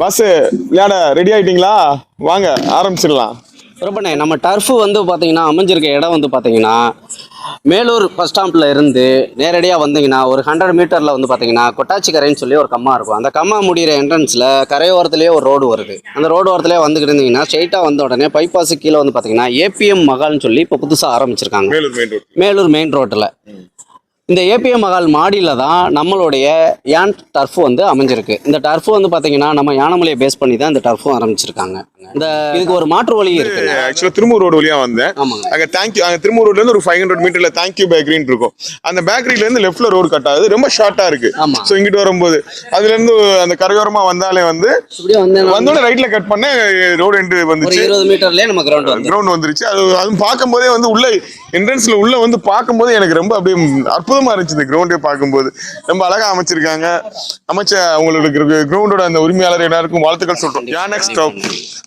Bus விளையாட ready ஆயிட்டீங்களா? வாங்க ஆரம்பிச்சிடலாம். பிரபண்ணே நம்ம டர்ஃபு வந்து பார்த்தீங்கன்னா அமைஞ்சிருக்க இடம் வந்து பார்த்தீங்கன்னா மேலூர் பஸ் ஸ்டாம்பில் இருந்து நேரடியாக வந்தீங்கன்னா ஒரு ஹண்ட்ரட் மீட்டரில் வந்து பார்த்தீங்கன்னா கொட்டாச்சி கரைன்னு சொல்லி ஒரு கம்மா இருக்கும். அந்த கம்மா முடிகிற என்ட்ரன்ஸில் கரையோரத்துலேயே ஒரு ரோடு வருது. அந்த ரோடு ஓரத்துலேயே வந்துக்கிட்டு இருந்தீங்கன்னா ஸ்ட்ரைட்டாக வந்த உடனே பைபாஸு கீழே வந்து பார்த்தீங்கன்னா ஏபிஎம் மகால்னு சொல்லி இப்போ புதுசாக ஆரம்பிச்சிருக்காங்க. Melur main road Melur main ரோட்டில் இந்த ஏபிஎம் மகால் மாடியில் தான் நம்மளுடைய யான் டர்ஃப் வந்து அமைஞ்சிருக்கு. இந்த டர்ஃப் வந்து பார்த்தீங்கன்னா நம்ம யானமலையை பேஸ் பண்ணி தான் இந்த டர்ஃபும் ஆரம்பிச்சிருக்காங்க. இந்த இதுக்கு ஒரு மாற்று வழி இருக்குங்க. ஆக்சுவலா திருமூர் ரோடு வழியா வந்தேன். அங்க தேங்க்யூ அங்க திருமூர் ரோட்ல இருந்து ஒரு ஃபைவ் ஹண்ட்ரட் மீட்டர்ல தேங்க்யூ பேக்கரின்னு இருக்கும். அந்த பேக்கரியில இருந்து லெஃப்ட்ல ரோடு கட் ஆகுது. ரொம்ப ஷார்ட்டா இருக்கு. சோ இங்கிட்டு வரும்போது அதுல இருந்து அந்த கரையோரமா வந்தாலே வந்து வந்தோடனே ரைட்ல கட் பண்ண ரோடு எண்டு ஒரு வந்துச்சு. இருபது மீட்டர்லயே நம்ம கிரவுண்ட் வந்து கிரவுண்ட் வந்துருச்சு. அது அதுவும் பார்க்கும்போதே வந்து உள்ள என்ட்ரன்ஸ்ல உள்ள வந்து பார்க்கும்போது எனக்கு ரொம்ப அப்படியே அற்புதமா இருந்துச்சு இந்த கிரவுண்டே பார்க்கும்போது. ரொம்ப அழகா அமைச்சிருக்காங்க. அமைச்ச அவங்களோட கிரவுண்டோட அந்த உரிமையாளர் எல்லாருக்கும் வாழ்த்துக்கள் சொல்றோம் யானக்ஸ் டாப்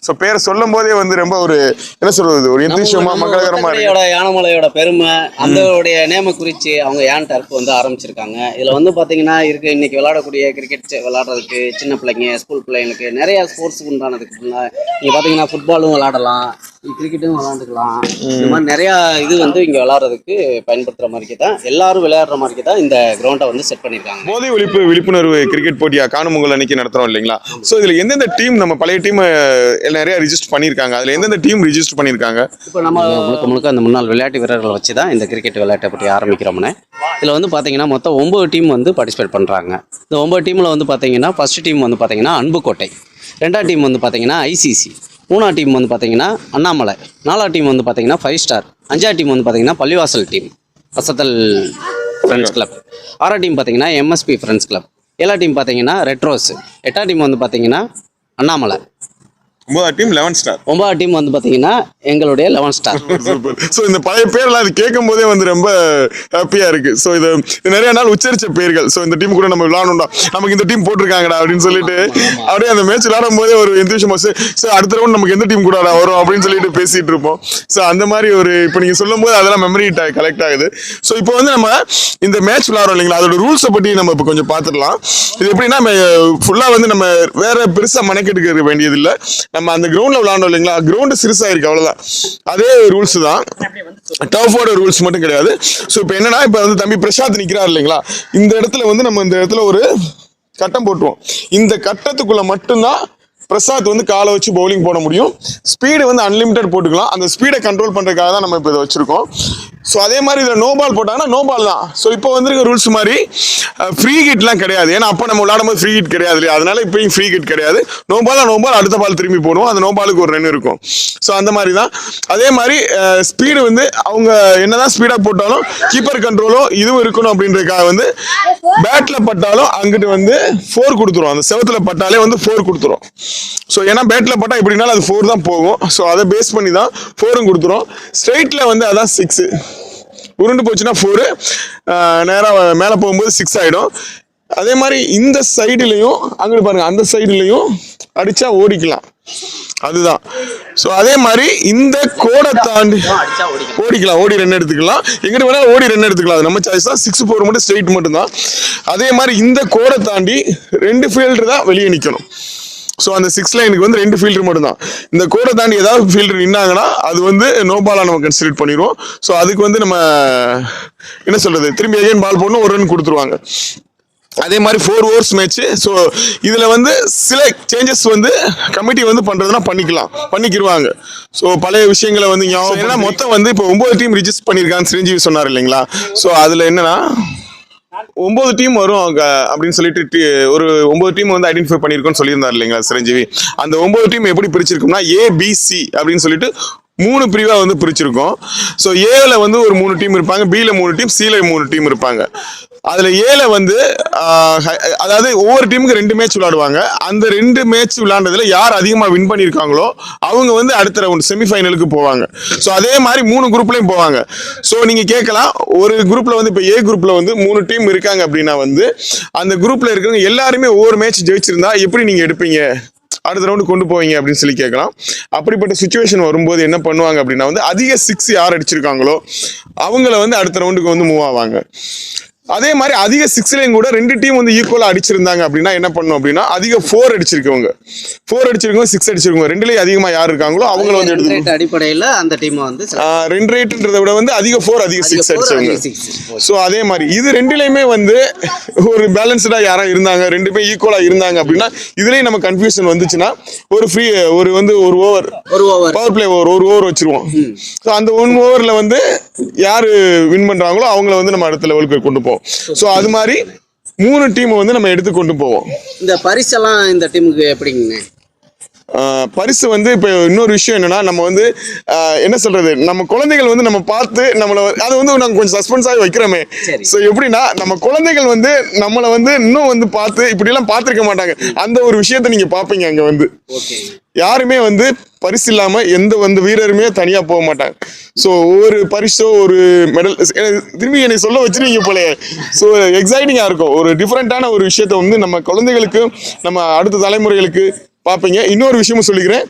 ஸோ பேரை சொல்லும் போதே வந்து ரொம்ப ஒரு என்ன சொல்றது ஒரு எந்திரிஷமா மங்களகரமா இருக்கு. யானமலையோட பெருமை அந்தோடைய நேம குறிச்சு அவங்க யான் டர்ஃப் வந்து ஆரம்பிச்சிருக்காங்க. இதுல வந்து பாத்தீங்கன்னா இருக்கு இன்னைக்கு விளையாடக்கூடிய கிரிக்கெட் விளையாடுறதுக்கு சின்ன பிள்ளைங்க ஸ்கூல் பிள்ளைங்களுக்கு நிறைய ஸ்போர்ட்ஸுக்கு உண்டானதுக்கு முன்ன நீங்க பாத்தீங்கன்னா ஃபுட்பாலும் விளையாடலாம் கிரிக்கெட்டும் விளையாண்டுக்கலாம். இந்த மாதிரி நிறைய இது வந்து இங்க விளையாடுறதுக்கு பயன்படுத்துற மாதிரி தான் எல்லாரும் விளையாடுற மாதிரி தான் இந்த கிரவுண்டை வந்து செட் பண்ணிருக்காங்க. போதை ஒழிப்பு விழிப்புணர்வு கிரிக்கெட் போட்டியா? காணுமங்கல் அன்னைக்கு நடத்துறோம் இல்லைங்களா? ஸோ இதுல எந்தெந்த டீம் நம்ம பழைய டீம் நிறைய ரிஜிஸ்டர் பண்ணியிருக்காங்க? அதுல எந்தெந்த டீம் ரிஜிஸ்டர் பண்ணியிருக்காங்க? இப்போ நம்ம முழுக்க முழுக்க அந்த முன்னாள் விளையாட்டு வீரர்களை வச்சு தான் இந்த கிரிக்கெட் விளையாட்டை பற்றி ஆரம்பிக்கிறோம்னே. இதில் வந்து பார்த்தீங்கன்னா மொத்தம் ஒம்பது டீம் வந்து பார்ட்டிசிபேட் பண்ணுறாங்க இந்த ஒம்பது டீமில் வந்து பார்த்தீங்கன்னா ஃபர்ஸ்ட் டீம் வந்து பார்த்தீங்கன்னா அன்புக்கோட்டை. ரெண்டாம் டீம் வந்து பார்த்தீங்கன்னா ஐசிசி மூணாம் டீம் வந்து பார்த்தீங்கன்னா அண்ணாமலை. நாலாம் டீம் வந்து பார்த்தீங்கன்னா ஃபைவ் ஸ்டார் அஞ்சாம் டீம் வந்து பார்த்தீங்கன்னா பள்ளிவாசல் டீம் வசத்தல் ஃப்ரெண்ட்ஸ் கிளப் ஆறாம் டீம் பார்த்தீங்கன்னா எம்எஸ்பி ஃப்ரெண்ட்ஸ் கிளப் ஏழாம் டீம் பார்த்தீங்கன்னா ரெட் ரோஸ் எட்டாம் டீம் வந்து பார்த்தீங்கன்னா அண்ணாமலை. ஒன்பதாம் டீம் லெவன் ஸ்டார் ஒன்பதாம் டீம் வந்து பார்த்தீங்கன்னா எங்களுடைய லெவன் ஸ்டார் சூப்பர் ஸோ இந்த பழைய பேர்லாம் அது கேட்கும் போதே வந்து ரொம்ப ஹாப்பியா இருக்கு. ஸோ இது நிறைய நாள் உச்சரிச்ச பேர்கள். ஸோ இந்த டீம் கூட நம்ம விளாடணும்டா நமக்கு இந்த டீம் போட்டிருக்காங்கடா அப்படின்னு சொல்லிட்டு அப்படியே அந்த மேட்ச் விளாடும் போதே ஒரு எந்திரிஷம் சார் அடுத்த ரவுண்ட் நமக்கு எந்த டீம் கூட வரும் அப்படின்னு சொல்லிட்டு பேசிட்டு இருப்போம். ஸோ அந்த மாதிரி ஒரு இப்போ நீங்க சொல்லும் போது அதெல்லாம் மெமரி கலெக்ட் ஆகுது. ஸோ இப்போ வந்து நம்ம இந்த மேட்ச் விளாடுறோம் இல்லைங்களா? அதோட ரூல்ஸை பற்றி நம்ம இப்போ கொஞ்சம் பார்த்துடலாம். இது எப்படின்னா ஃபுல்லாக வந்து நம்ம வேற பெருசாக மெனக்கெடுக்க வேண்டியதில்லை. நம்ம அந்த கிரவுண்டில் விளாண்டோம் இல்லைங்களா? கிரவுண்டு சிறுசாக இருக்கு அவ்வளோதான் அதே ரூல்ஸ் தான். டர்ஃபோட ரூல்ஸ் மட்டும் கிடையாது. ஸோ இப்போ என்னன்னா இப்போ வந்து தம்பி பிரசாத் நிற்கிறார் இல்லைங்களா? இந்த இடத்துல வந்து நம்ம இந்த இடத்துல ஒரு கட்டம் போட்டுருவோம். இந்த கட்டத்துக்குள்ள மட்டும்தான் பிரசாத் வந்து காலை வச்சு பவுலிங் போட முடியும். ஸ்பீடு வந்து அன்லிமிட்டட் போட்டுக்கலாம். அந்த ஸ்பீடை கண்ட்ரோல் பண்ணுறதுக்காக தான் நம்ம இப்போ இதை வச்சிருக்கோம். ஸோ அதே மாதிரி இதில் நோ பால் போட்டாங்கன்னா நோ பால் தான். ஸோ இப்போ வந்திருக்க ரூல்ஸ் மாதிரி ஃப்ரீ கிட்லாம் கிடையாது. ஏன்னா அப்போ நம்ம விளாடும் போது ஃப்ரீ கிட் கிடையாது இல்லையா? அதனால இப்போயும் ஃப்ரீ கிட் கிடையாது. நோ பால் நோ பால் அடுத்த பால் திரும்பி போடுவோம். அந்த நோ பாலுக்கு ஒரு ரன் இருக்கும். ஸோ அந்த மாதிரி தான். அதே மாதிரி ஸ்பீடு வந்து அவங்க என்னதான் ஸ்பீடாக போட்டாலும் கீப்பர் கண்ட்ரோலும் இதுவும் இருக்கணும் அப்படின்றதுக்காக வந்து பேட்டில் பட்டாலும் அங்கிட்டு வந்து ஃபோர் கொடுத்துரும். அந்த செவத்தில் பட்டாலே வந்து ஃபோர் கொடுத்துரும். ஸோ ஏன்னா பேட்டில் பட்டால் எப்படினாலும் அது ஃபோர் தான் போகும். ஸோ அதை பேஸ் பண்ணி தான் ஃபோரும் கொடுத்துரும். ஸ்ட்ரெயிட்டில் வந்து அதான் சிக்ஸு உருண்டு போச்சுன்னா ஃபோரு நேராக மேலே போகும்போது சிக்ஸ் ஆகிடும் அதே மாதிரி இந்த சைடுலையும் அங்கிட்டு பாருங்க அந்த சைடுலையும் அடிச்சா ஓடிக்கலாம். அதுதான். ஸோ அதே மாதிரி இந்த கோடை தாண்டி ஓடிக்கலாம். ஓடி ரன் எடுத்துக்கலாம். எங்கிட்ட வேணா ஓடி ரன் எடுத்துக்கலாம். அது நம்ம சாய்ஸ் தான். சிக்ஸ் ஃபோர் மட்டும் ஸ்ட்ரைட் மட்டும் தான் அதே மாதிரி இந்த கோடை தாண்டி ரெண்டு ஃபீல்டர் தான் வெளியே நிற்கணும் ஸோ அந்த சிக்ஸ் லைனுக்கு வந்து ரெண்டு ஃபீல்டர் மட்டும் தான் இந்த கோடை தாண்டி ஏதாவது ஃபீல்டர் நின்னாங்கன்னா அது வந்து நோ பாலாக நம்ம கன்சிடர் பண்ணிடுவோம் ஸோ அதுக்கு வந்து நம்ம என்ன சொல்றது திரும்பி அகைன் பால் போடணும் ஒரு ரன் கொடுத்துருவாங்க. அதே மாதிரி ஃபோர் ஓவர்ஸ் மேட்ச் ஸோ இதில் வந்து சில சேஞ்சஸ் வந்து கமிட்டி வந்து பண்ணுறதுனா பண்ணிக்கலாம். பண்ணிக்கிருவாங்க. ஸோ பழைய விஷயங்களை வந்து ஞாபகம் ஏன்னா மொத்தம் வந்து இப்போ ஒம்பது டீம் ரிஜிஸ்டர் பண்ணியிருக்கான்னு சிரஞ்சீவி சொன்னார் இல்லைங்களா? ஸோ அதில் என்னன்னா ஒன்பது டீம் வரும் அங்க அப்படின்னு சொல்லிட்டு ஒரு ஒன்பது டீம் வந்து ஐடென்டிஃபை பண்ணியிருக்கோம்னு சொல்லியிருந்தார் இல்லைங்களா சிரஞ்சீவி? அந்த ஒன்பது டீம் எப்படி பிரிச்சிருக்கோம்னா ஏபிசி அப்படின்னு சொல்லிட்டு மூணு பிரிவா வந்து பிரிச்சிருக்கோம். ஸோ ஏல வந்து ஒரு மூணு டீம் இருப்பாங்க பில மூணு டீம் சில மூணு டீம் இருப்பாங்க. அதுல ஏல வந்து அதாவது ஒவ்வொரு டீமுக்கு ரெண்டு மேட்ச் விளையாடுவாங்க. அந்த ரெண்டு மேட்ச் விளையாண்டதுல யார் அதிகமா வின் பண்ணியிருக்காங்களோ அவங்க வந்து அடுத்த ரவுண்ட் செமிஃபைனலுக்கு போவாங்க. ஸோ அதே மாதிரி மூணு குரூப்லயும் போவாங்க. ஸோ நீங்க கேட்கலாம் ஒரு குரூப்ல வந்து இப்போ ஏ குரூப்ல வந்து மூணு டீம் இருக்காங்க அப்படின்னா வந்து அந்த குரூப்ல இருக்கிறவங்க எல்லாருமே ஒவ்வொரு மேட்ச் ஜெயிச்சிருந்தா எப்படி நீங்க எடுப்பீங்க? அடுத்த ரவுண்டு கொண்டு போவீங்க அப்படின்னு சொல்லி கேட்கலாம். அப்படிப்பட்ட சுச்சுவேஷன் வரும்போது என்ன பண்ணுவாங்க அப்படின்னா வந்து அதிக சிக்ஸ் யார் அடிச்சிருக்காங்களோ அவங்கள வந்து அடுத்த ரவுண்டுக்கு வந்து மூவ் ஆவாங்க. அதே மாதிரி அதிக சிக்ஸ்லையும் கூட ரெண்டு டீம் வந்து ஈக்குவலா அடிச்சிருந்தாங்க அப்படின்னா என்ன பண்ணும் அப்படின்னா அதிக ஃபோர் அடிச்சிருக்கவங்க. ஃபோர் அடிச்சிருக்கவங்க சிக்ஸ் அடிச்சிருக்கவங்க. ரெண்டுலயும் அதிகமா யார் இருக்காங்களோ அவங்கள வந்து எடுத்து அடிப்படையில் அந்த டீமை வந்து ரெண்டு ரேட்டுன்றதை விட வந்து அதிக ஃபோர் அதிக சிக்ஸ் அடிச்சவங்க. ஸோ அதே மாதிரி இது ரெண்டுலையுமே வந்து ஒரு பேலன்ஸ்டா யாரா இருந்தாங்க ரெண்டு பேரும் ஈக்குவலா இருந்தாங்க அப்படின்னா இதுலயும் நம்ம கன்ஃபியூஷன் வந்துச்சுன்னா ஒரு ஃப்ரீ ஒரு வந்து ஒரு ஓவர் ஒரு ஓவர் பவர் பிளே ஓவர் ஒரு ஓவர் வச்சிருவோம். ஸோ அந்த ஒன் ஓவர்ல வந்து யாரு வின் பண்றாங்களோ அவங்கள வந்து நம்ம அடுத்த லெவலுக்கு கொண்டு போவோம் ஸோ அது மாதிரி மூணு டீம் வந்து நம்ம எடுத்து கொண்டு போவோம். இந்த பரிசெல்லாம் இந்த டீமுக்கு எப்படிங்க? பரிசு வந்து இப்போ இன்னொரு விஷயம் என்னன்னா நம்ம வந்து என்ன சொல்றது? நம்ம குழந்தைகள் வந்து நம்ம பார்த்து நம்மளை அது வந்து நாங்கள் கொஞ்சம் சஸ்பென்ஸாக வைக்கிறோமே. ஸோ எப்படின்னா நம்ம குழந்தைகள் வந்து நம்மளை வந்து இன்னும் வந்து பார்த்து இப்படியெல்லாம் பார்த்துருக்க மாட்டாங்க. அந்த ஒரு விஷயத்த நீங்க பார்ப்பீங்க அங்கே வந்து. யாருமே வந்து பரிசு இல்லாம எந்த வந்து வீரருமே தனியா போக மாட்டாங்க. ஸோ ஒவ்வொரு பரிசோ ஒரு மெடல் திரும்பி என்னை சொல்ல வச்சிருவீங்க போல ஸோ எக்ஸைட்டிங்கா இருக்கும். ஒரு டிஃப்ரெண்டான ஒரு விஷயத்த வந்து நம்ம குழந்தைகளுக்கு நம்ம அடுத்த தலைமுறைகளுக்கு பார்ப்பீங்க இன்னொரு விஷயமும் சொல்லிக்கிறேன்.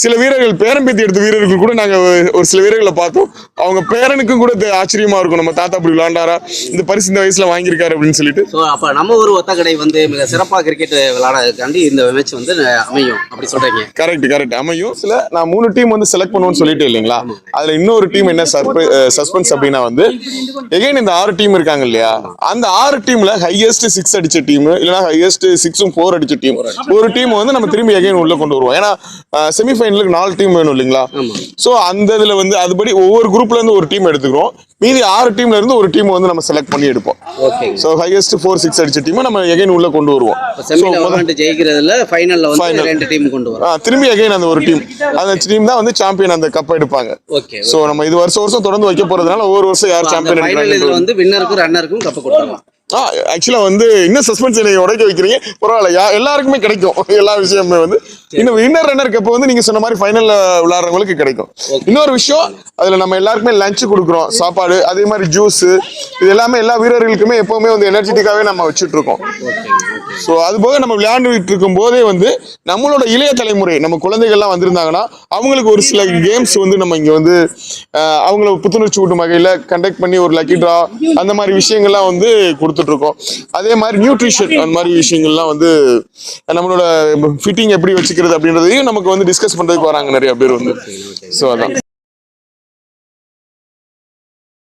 சில வீரர்கள் பேரம்பேத்தி எடுத்த வீரர்கள் கூட நாங்க ஒரு சில வீரர்களை பார்த்தோம். அவங்க பேரனுக்கும் கூட ஆச்சரியமா இருக்கும். நம்ம தாத்தா அப்படி விளையாண்டாரா இந்த பரிசு இந்த வயசுல வாங்கியிருக்காரு அப்படின்னு சொல்லிட்டு. அப்போ நம்ம ஒரு ஒத்தக்கடை வந்து மிக சிறப்பாக கிரிக்கெட் விளையாடக்காண்டி இந்த மேட்ச் வந்து அமையும். அப்படி சொல்றீங்க. கரெக்ட் கரெக்ட் அமையும். சில நான் மூணு டீம் வந்து செலக்ட் பண்ணுவேன்னு சொல்லிட்டு இல்லைங்களா? அதுல இன்னொரு டீம் என்ன சஸ்பென்ஸ் அப்படின்னா வந்து எகைன் இந்த ஆறு டீம் இருக்காங்க இல்லையா? அந்த ஆறு டீம்ல ஹையஸ்ட் சிக்ஸ் அடிச்ச டீம் இல்லைன்னா ஹையஸ்ட் சிக்ஸும் ஃபோர் அடிச்ச டீம் ஒரு டீம் வந்து நம்ம திரும்பி எகைன் உள்ள கொண்டு வருவோம் ஏன்னா செமிஃபைனலுக்கு நாலு டீம் வேணும் இல்லைங்களா. ஸோ அந்த இதுல வந்து அதுபடி ஒவ்வொரு குரூப்ல இருந்து ஒரு டீம் எடுத்துக்கிறோம். மீதி ஆறு டீம்ல இருந்து ஒரு டீம் வந்து நம்ம செலக்ட் பண்ணி எடுப்போம். ஸோ ஹையஸ்ட் ஃபோர் சிக்ஸ் அடிச்ச டீமை நம்ம எகைன் உள்ள கொண்டு வருவோம். ஜெயிக்கிறதுல ஃபைனல்ல வந்து. ரெண்டு டீம் கொண்டு வரும். திரும்பி அகைன் அந்த ஒரு டீம் அந்த டீம் தான் வந்து சாம்பியன் அந்த கப் எடுப்பாங்க. ஓகே சோ நம்ம இது வருஷம் வருஷம் தொடர்ந்து வைக்க போறதுனால ஒவ்வொரு வருஷம் யார் சாம்பியன் வந்து வின்னருக்கும் ரன்னருக்கும் கப்பு கொடுத்துருவோம் ஆக்சுவலா வந்து இன்னும் சஸ்பென்ஸ் நீங்க உடைக்க வைக்கிறீங்க. பரவாயில்ல எல்லாருக்குமே கிடைக்கும். எல்லா விஷயமுமே வந்து. இன்னும் வின்னர் ரன்னர் கப் வந்து நீங்க சொன்ன மாதிரி ஃபைனல்ல விளையாடுறவங்களுக்கு கிடைக்கும். இன்னொரு விஷயம் அதுல நம்ம எல்லாருக்குமே லஞ்ச் கொடுக்குறோம் சாப்பாடு அதே மாதிரி ஜூஸ் இது எல்லாமே எல்லா வீரர்களுக்குமே எப்பவுமே வந்து எனர்ஜெட்டிக்காவே நம்ம வச்சுட்டு இருக்கோம் ஸோ அது போக நம்ம விளையாண்டுட்டு இருக்கும் போதே வந்து நம்மளோட இளைய தலைமுறை நம்ம குழந்தைகள்லாம் வந்திருந்தாங்கன்னா அவங்களுக்கு ஒரு சில கேம்ஸ் வந்து நம்ம இங்க வந்து அவங்கள புத்துணர்ச்சி ஊட்டும் வகையில கண்டக்ட் பண்ணி ஒரு லக்கி ட்ரா அந்த மாதிரி விஷயங்கள்லாம் வந்து கொடுத்துட்டு இருக்கோம் அதே மாதிரி நியூட்ரிஷன் அந்த மாதிரி விஷயங்கள்லாம் வந்து நம்மளோட ஃபிட்டிங் எப்படி வச்சுக்கிறது அப்படின்றதையும் நமக்கு வந்து டிஸ்கஸ் பண்றதுக்கு வராங்க நிறைய பேர் வந்து. ஸோ அதான்.